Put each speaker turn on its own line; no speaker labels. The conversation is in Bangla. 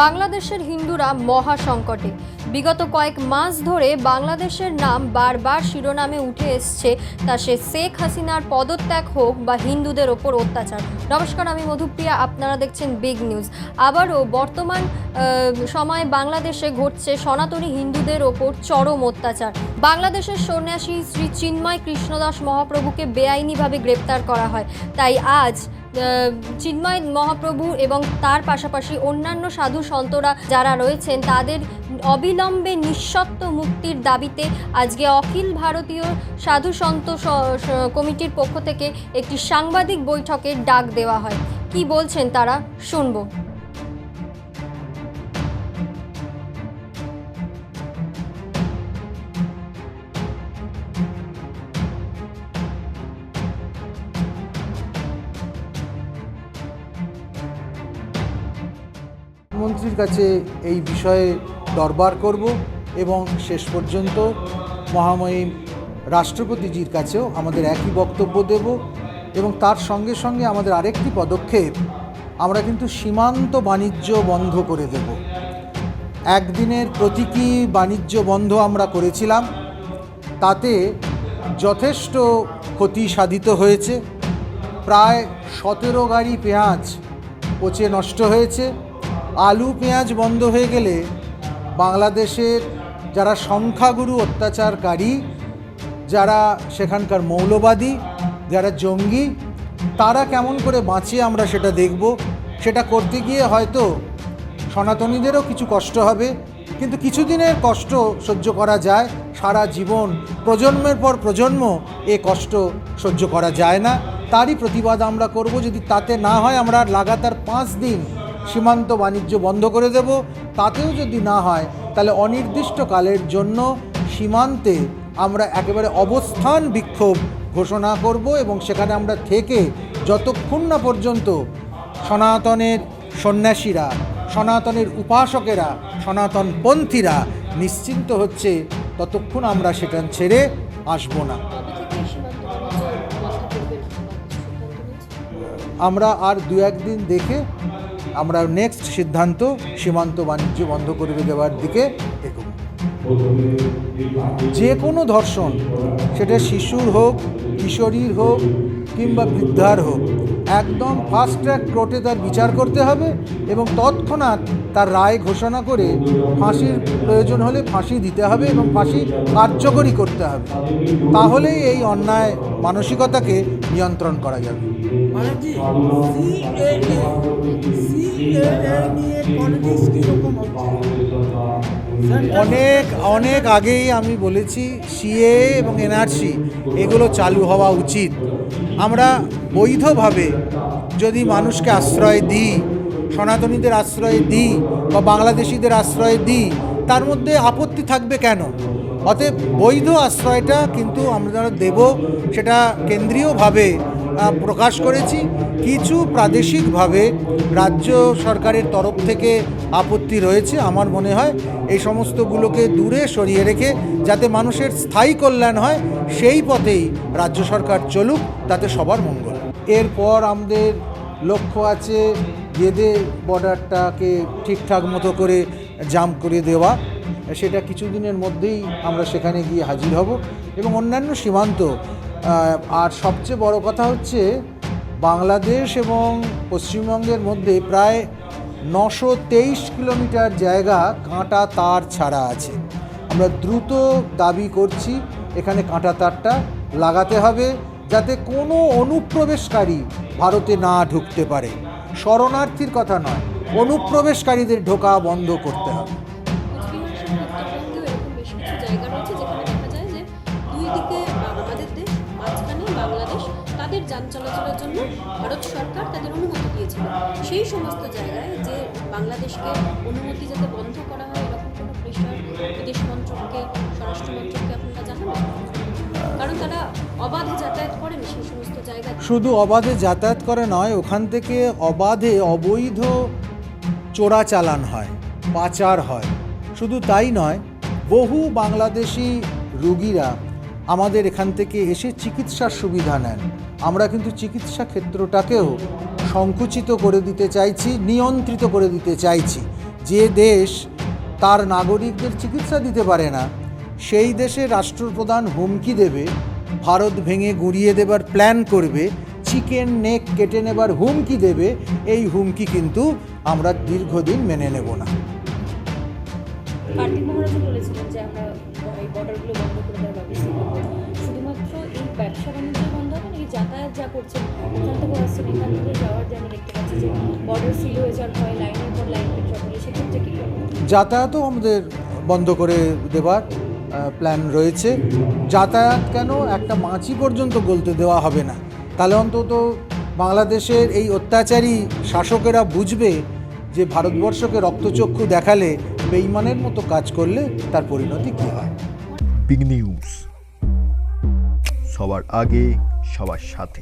বাংলাদেশের হিন্দুরা মহা সংকটে বিগত কয়েক মাস ধরে বাংলাদেশের নাম বারবার শিরোনামে উঠে এসছে তা সে শেখ হাসিনার পদত্যাগ হোক বা হিন্দুদের ওপর অত্যাচার। নমস্কার, আমি মধুপ্রিয়া, আপনারা দেখছেন বিগ নিউজ। আবারও বর্তমান সময়ে বাংলাদেশে ঘটছে সনাতনী হিন্দুদের ওপর চরম অত্যাচার। বাংলাদেশের সন্ন্যাসী শ্রী চিন্ময় কৃষ্ণদাস মহাপ্রভুকে বেআইনিভাবে গ্রেপ্তার করা হয়। তাই আজ চিন্ময় মহাপ্রভু এবং তার পাশাপাশি অন্যান্য সাধু সন্তরা যারা রয়েছেন, তাদের অবিলম্বে নিঃশর্ত মুক্তির দাবিতে আজকে অখিল ভারতীয় সাধু সন্ত কমিটির পক্ষ থেকে একটি সাংবাদিক বৈঠকের ডাক দেওয়া হয়। কি বলছেন তারা? শুনব।
মন্ত্রীর কাছে এই বিষয়ে দরবার করব এবং শেষ পর্যন্ত মহামহিম রাষ্ট্রপতিজির কাছেও আমাদের একই বক্তব্য দেব এবং তার সঙ্গে সঙ্গে আমাদের আরেকটি পদক্ষেপ আমরা কিন্তু সীমান্ত বাণিজ্য বন্ধ করে দেব। একদিনের প্রতীকী বাণিজ্য বন্ধ আমরা করেছিলাম, তাতে যথেষ্ট ক্ষতি সাধিত হয়েছে, প্রায় সতেরো গাড়ি পেঁয়াজ পচে নষ্ট হয়েছে আলু, পেঁয়াজ বন্ধ হয়ে গেলে বাংলাদেশের যারা সংখ্যাগুরু অত্যাচারকারী, যারা সেখানকার মৌলবাদী, যারা জঙ্গি, তারা কেমন করে বাঁচিয়ে আমরা সেটা দেখব? সেটা করতে গিয়ে হয়তো সনাতনীদেরও কিছু কষ্ট হবে, কিন্তু কিছুদিনের কষ্ট সহ্য করা যায়, সারা জীবন, প্রজন্মের পর প্রজন্ম এ কষ্ট সহ্য করা যায় না। তারই প্রতিবাদ আমরা করব, যদি তাতে না হয় আমরা লাগাতার পাঁচ দিন সীমান্ত বাণিজ্য বন্ধ করে দেব। তাতেও যদি না হয়, তাহলে অনির্দিষ্টকালের জন্য সীমান্তে আমরা একেবারে অবস্থান বিক্ষোভ ঘোষণা করব এবং সেখানে আমরা থেকে যতক্ষণ না পর্যন্ত সনাতনের সন্ন্যাসীরা, সনাতনের উপাসকেরা, সনাতনপন্থীরা নিশ্চিন্ত হচ্ছে, ততক্ষণ আমরা সেটা ছেড়ে আসব না। আমরা আর দু একদিন দেখে আমরা নেক্সট সিদ্ধান্ত সীমান্ত বাণিজ্য বন্ধ করে দেওয়ার দিকে এগোব। যে কোনো ধর্ষণ, সেটা শিশুর হোক, কিশোরীর হোক, কিংবা বৃদ্ধার হোক, একদম ফাস্ট ট্র্যাক কোর্টে তার বিচার করতে হবে এবং তৎক্ষণাৎ তার রায় ঘোষণা করে ফাঁসির প্রয়োজন হলে ফাঁসি দিতে হবে এবং ফাঁসি কার্যকরী করতে হবে। তাহলেই এই অন্যায় মানসিকতাকে নিয়ন্ত্রণ করা যাবে। অনেক অনেক আগেই আমি বলেছি সিএ এবং এনআরসি এগুলো চালু হওয়া উচিত। আমরা বৈধভাবে যদি মানুষকে আশ্রয় দিই, সনাতনীদের আশ্রয় দিই বা বাংলাদেশিদের আশ্রয় দিই, তার মধ্যে আপত্তি থাকবে কেন? অতএব বৈধ আশ্রয়টা কিন্তু আমরা দেব, সেটা কেন্দ্রীয়ভাবে প্রকাশ করেছি। কিছু প্রাদেশিকভাবে রাজ্য সরকারের তরফ থেকে আপত্তি রয়েছে, আমার মনে হয়। এই সমস্তগুলোকে দূরে সরিয়ে রেখে যাতে মানুষের স্থায়ী কল্যাণ হয়, সেই পথেই রাজ্য সরকার চলুক, তাতে সবার মঙ্গল। এরপর আমাদের লক্ষ্য আছে গেদে বর্ডারটাকে ঠিকঠাক মতো করে জাম করে দেওয়া। সেটা কিছুদিনের মধ্যেই আমরা সেখানে গিয়ে হাজির হব এবং অন্যান্য সীমান্ত আর সবচেয়ে বড় কথা হচ্ছে বাংলাদেশ এবং পশ্চিমবঙ্গের মধ্যে প্রায় নশো তেইশ কিলোমিটার জায়গা কাঁটা তার ছাড়া আছে। আমরা দ্রুত দাবি করছি এখানে কাঁটা তারটা লাগাতে হবে যাতে কোনো অনুপ্রবেশকারী ভারতে না ঢুকতে পারে। শরণার্থীর কথা নয়, অনুপ্রবেশকারীদের ঢোকা বন্ধ করতে হবে।
অনুমতি সেই সমস্ত জায়গায় যে বাংলাদেশকে অনুমতি যাতে বন্ধ করা হয়, এরকম কোনো প্রেশার বিদেশ মন্ত্রককে, স্বরাষ্ট্র মন্ত্রককে আপনারা জানাবেন? কারণ তারা অবাধে যাতায়াত করেন সেই সমস্ত জায়গায়।
শুধু অবাধে যাতায়াত করে নয়, ওখান থেকে অবাধে অবৈধ চোরাচালান হয়, পাচার হয়। শুধু তাই নয়, বহু বাংলাদেশি রুগীরা আমাদের এখান থেকে এসে চিকিৎসার সুবিধা নেন। আমরা কিন্তু চিকিৎসা ক্ষেত্রটাকেও সংকুচিত করে দিতে চাইছি, নিয়ন্ত্রিত করে দিতে চাইছি। যে দেশ তার নাগরিকদের চিকিৎসা দিতে পারে না, সেই দেশে রাষ্ট্রপ্রধান হুমকি দেবে, ভারত ভেঙে গুঁড়িয়ে দেবার প্ল্যান করবে, চিকেন নেক কেটে নেবার হুমকি দেবে, এই হুমকি কিন্তু আমরা দীর্ঘদিন মেনে নেব না।
শুধুমাত্র এই ব্যবসা বাণিজ্য বন্ধ হবে নাকি যাতায়াত যা করছে এখান থেকে এখান থেকে যাওয়ার দেখতে পাচ্ছি যে বর্ডার সিল হয়ে যাওয়ার ভয় লাইনের পর লাইন সেক্ষেত্রে কী
যাতায়াতও আমাদের বন্ধ করে দেবার প্ল্যান রয়েছে। যাতায়াত কেন একটা মাছি পর্যন্ত গলতে দেওয়া হবে না? তাহলে অন্তত বাংলাদেশের এই অত্যাচারী শাসকেরা বুঝবে যে ভারতবর্ষকে রক্তচক্ষু দেখালে বেইমানের মতো কাজ করলে তার পরিণতি কী হয়?
বিগ নিউজ সবার আগে সবার সাথে।